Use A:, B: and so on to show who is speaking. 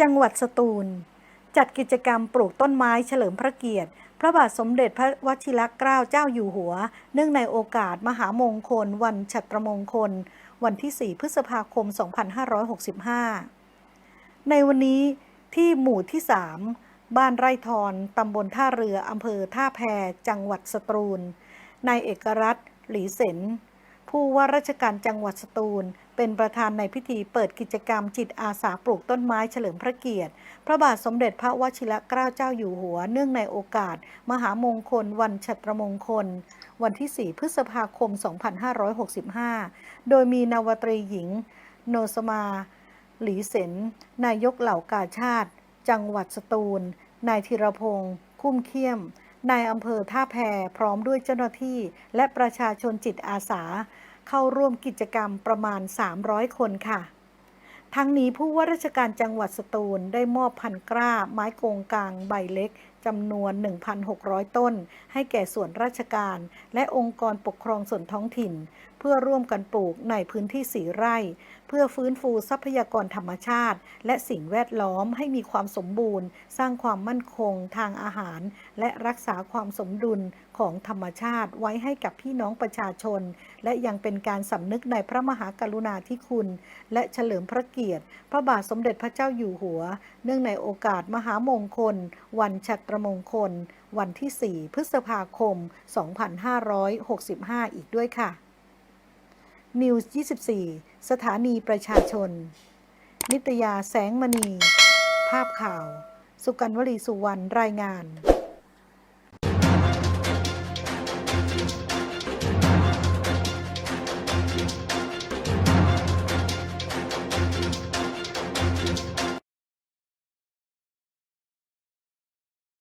A: จังหวัดสตูล จัดกิจกรรมปลูกต้นไม้เฉลิมพระเกียรติ พระบาทสมเด็จพระวชิรเกล้าเจ้าอยู่หัว เนื่องในโอกาสมหามงคล วันฉัตรมงคล วันที่ 4 พฤษภาคม 2565 ในวันนี้ที่หมู่ที่ 3 บ้านไร่ทอนตำบลท่าเรืออำเภอท่าแพจังหวัดสตูลนายเอกรัตน์หลีเสน ผู้ว่าราชการจังหวัดสตูล เป็นประธานในพิธีเปิดกิจกรรมจิตอาสาปลูกต้นไม้เฉลิมพระเกียรติ พระบาทสมเด็จพระวชิรเกล้าเจ้าอยู่หัว เนื่องในโอกาส มหามงคล วันฉัตรมงคล วันที่ 4 พฤษภาคม 2565 โดยมีนาวตรีหญิง โนสมา หลีเสนนายกเหล่ากาชาติ จังหวัดสตูล นายธีรพงศ์คุ้มเขี้ยม นายอำเภอท่าแพพร้อมด้วยเจ้าหน้าที่ และประชาชนจิตอาสา เข้าร่วมกิจกรรมประมาณ 300 คนค่ะ ทั้งนี้ผู้ว่าราชการจังหวัดสตูลได้มอบพันกล้า ไม้โกงกลางใบเล็กจำนวน 1,600 ต้น ให้แก่ส่วนราชการ และองค์กรปกครองส่วนท้องถิ่น เพื่อร่วมกันปลูกในพื้นที่สีไร่ เพื่อฟื้นฟูทรัพยากรธรรมชาติ และสิ่งแวดล้อมให้มีความสมบูรณ์ สร้างความมั่นคงทางอาหาร และรักษาความสมดุลของธรรมชาติไว้ให้กับพี่น้องประชาชน และยังเป็นการสำนึกในพระมหากรุณาธิคุณ และเฉลิมพระเกียรติ พระบาทสมเด็จพระเจ้าอยู่หัว เนื่องในโอกาสมหามงคล วันฉัตรมงคล วันที่ 4 พฤษภาคม 2565 อีกด้วยค่ะนิวส์24 สถานีประชาชน นิตยาแสงมณี ภาพข่าว สุกันวลีสุวรรณรายงาน